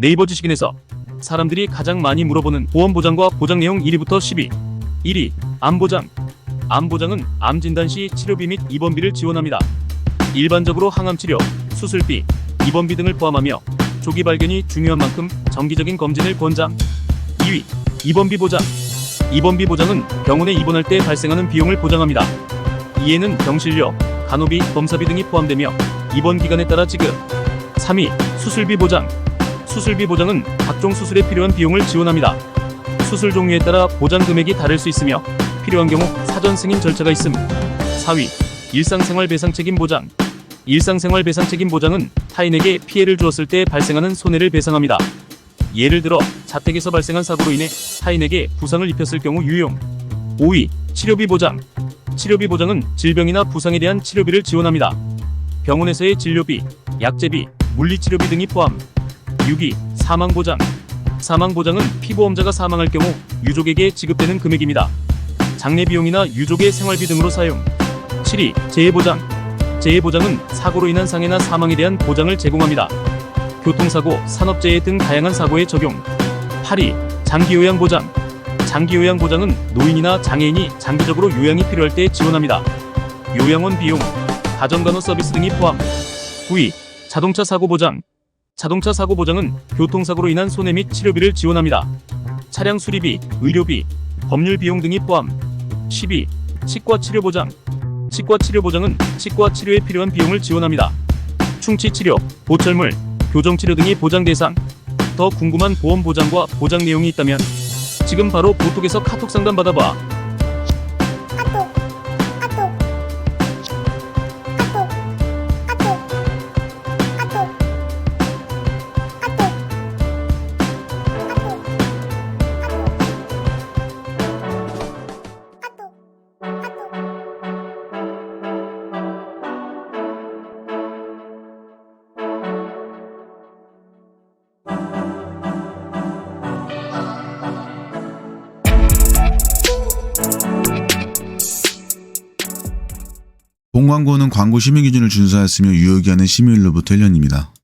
네이버 지식인에서 사람들이 가장 많이 물어보는 보험 보장과 보장 내용 1위부터 10위. 1위 암 보장. 암 보장은 암 진단 시 치료비 및 입원비를 지원합니다. 일반적으로 항암 치료, 수술비, 입원비 등을 포함하며 조기 발견이 중요한 만큼 정기적인 검진을 권장. 2위 입원비 보장. 입원비 보장은 병원에 입원할 때 발생하는 비용을 보장합니다. 이에는 병실료, 간호비, 검사비 등이 포함되며 입원 기간에 따라 지급. 3위 수술비 보장. 수술비 보장은 각종 수술에 필요한 비용을 지원합니다. 수술 종류에 따라 보장 금액이 다를 수 있으며 필요한 경우 사전 승인 절차가 있음. 4위 일상생활 배상 책임 보장. 일상생활 배상 책임 보장은 타인에게 피해를 주었을 때 발생하는 손해를 배상합니다. 예를 들어 자택에서 발생한 사고로 인해 타인에게 부상을 입혔을 경우 유용. 5위 치료비 보장. 치료비 보장은 질병이나 부상에 대한 치료비를 지원합니다. 병원에서의 진료비, 약제비, 물리치료비 등이 포함. 6위 사망 보장. 사망 보장은 피보험자가 사망할 경우 유족에게 지급되는 금액입니다. 장례 비용이나 유족의 생활비 등으로 사용. 7위 재해 보장. 재해 보장은 사고로 인한 상해나 사망에 대한 보장을 제공합니다. 교통사고, 산업재해 등 다양한 사고에 적용. 8위 장기요양 보장. 장기요양 보장은 노인이나 장애인이 장기적으로 요양이 필요할 때 지원합니다. 요양원 비용, 가정간호 서비스 등이 포함. 9위 자동차 사고 보장. 자동차 사고 보장은 교통사고로 인한 손해 및 치료비를 지원합니다. 차량 수리비, 의료비, 법률 비용 등이 포함. 10위 치과 치료 보장. 치과 치료 보장은 치과 치료에 필요한 비용을 지원합니다. 충치 치료, 보철물, 교정 치료 등이 보장 대상. 더 궁금한 보험 보장과 보장 내용이 있다면 지금 바로 보톡에서 카톡 상담 받아봐. 본 광고는 광고 심의 기준을 준수하였으며 유효기한은 12일로부터 1년입니다.